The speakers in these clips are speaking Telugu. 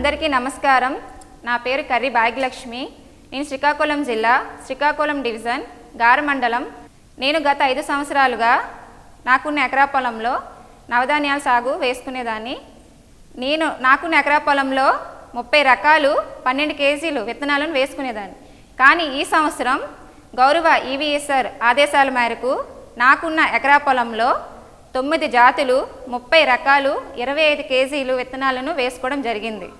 అందరికీ నమస్కారం. నా పేరు కర్రి భాగ్యలక్ష్మి. నేను శ్రీకాకుళం జిల్లా శ్రీకాకుళం డివిజన్ గార మండలం. నేను గత ఐదు సంవత్సరాలుగా నాకున్న ఎకరా పొలంలో నవధాన్యాల సాగు వేసుకునేదాన్ని. నేను నాకున్న ఎకరా పొలంలో ముప్పై రకాలు పన్నెండు కేజీలు విత్తనాలను వేసుకునేదాన్ని. కానీ ఈ సంవత్సరం గౌరవ ఈవీఎస్ఆర్ ఆదేశాల మేరకు నాకున్న ఎకరా పొలంలో తొమ్మిది జాతులు ముప్పై రకాలు ఇరవై ఐదు కేజీలు విత్తనాలను వేసుకోవడం జరిగింది.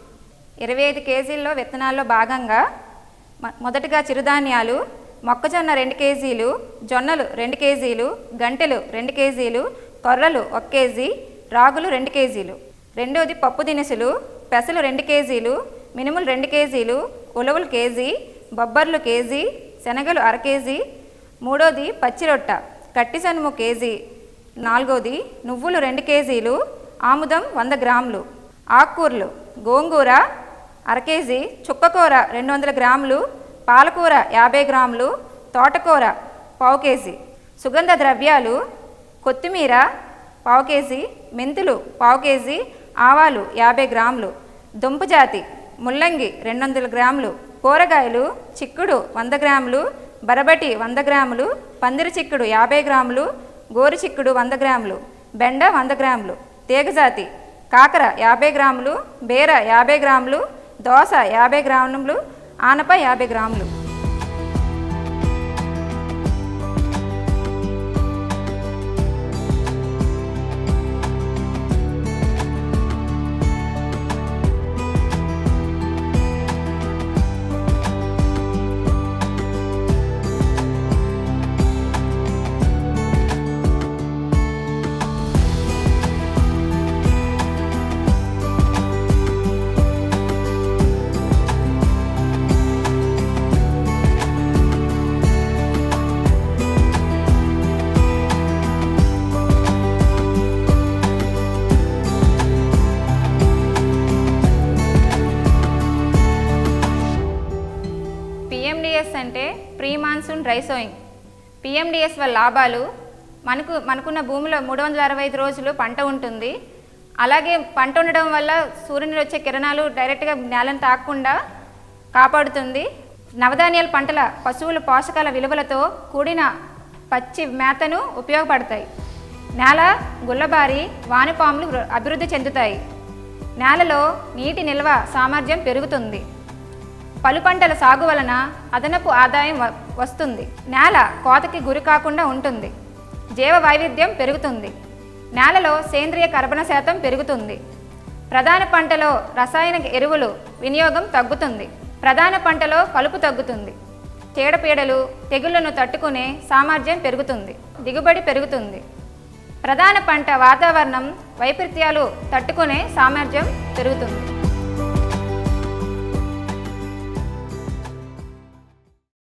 ఇరవై ఐదు కేజీల్లో విత్తనాల్లో భాగంగా మొదటగా చిరుధాన్యాలు మొక్కజొన్న రెండు కేజీలు జొన్నలు రెండు కేజీలు గంటెలు రెండు కేజీలు కొర్రలు ఒక కేజీ రాగులు రెండు కేజీలు. రెండవది పప్పు దినుసులు పెసలు రెండు కేజీలు మినుములు రెండు కేజీలు ఉలవలు కేజీ బొబ్బర్లు కేజీ శనగలు అర కేజీ. మూడోది పచ్చిరొట్ట కట్టి సనుము కేజీ. నాలుగోది నువ్వులు రెండు కేజీలు ఆముదం వంద గ్రాములు. ఆకుకూరలు గోంగూర కేజీ చుక్కకూర రెండు వందల గ్రాములు పాలకూర యాభై గ్రాములు తోటకూర పావు కేజీ సుగంధ ద్రవ్యాలు కొత్తిమీర పావు కేజీ మెంతులు పావు కేజీ ఆవాలు యాభై గ్రాములు దుంప జాతి ముల్లంగి రెండు వందల గ్రాములు కూరగాయలు చిక్కుడు వంద గ్రాములు బరబటి వంద గ్రాములు పందిరి చిక్కుడు యాభై గ్రాములు గోరు చిక్కుడు వంద గ్రాములు బెండ వంద గ్రాములు తీగజాతి కాకర యాభై గ్రాములు బేర యాభై గ్రాములు దోశ యాభై గ్రాములు ఆనప యాభై గ్రాములు. పిఎండిఎస్ అంటే pre monsoon dry sowing. PMDS వల్ల లాభాలు మనకు మనకున్న భూమిలో మూడు వందల అరవై ఐదు రోజులు పంట ఉంటుంది. అలాగే పంట ఉండడం వల్ల సూర్యుని వచ్చే కిరణాలు డైరెక్ట్గా నేలను తాకకుండా కాపాడుతుంది. నవధాన్యాల పంటల పశువుల పోషకాల విలువలతో కూడిన పచ్చి మేతను ఉపయోగపడతాయి. నేల గుల్లబారి వానపాములు అభివృద్ధి చెందుతాయి. నేలలో నీటి నిల్వ సామర్థ్యం పెరుగుతుంది. పలు పంటల సాగు వలన అదనపు ఆదాయం వ- వస్తుంది. నేల కోతకి గురి కాకుండా ఉంటుంది. జీవ వైవిధ్యం పెరుగుతుంది. నేలలో సేంద్రియ కర్బన శాతం పెరుగుతుంది. ప్రధాన పంటలో రసాయనిక ఎరువులు వినియోగం తగ్గుతుంది. ప్రధాన పంటలో కలుపు తగ్గుతుంది. చీడపీడలు తెగుళ్ళను తట్టుకునే సామర్థ్యం పెరుగుతుంది. దిగుబడి పెరుగుతుంది. ప్రధాన పంట వాతావరణం వైపరీత్యాలు తట్టుకునే సామర్థ్యం పెరుగుతుంది.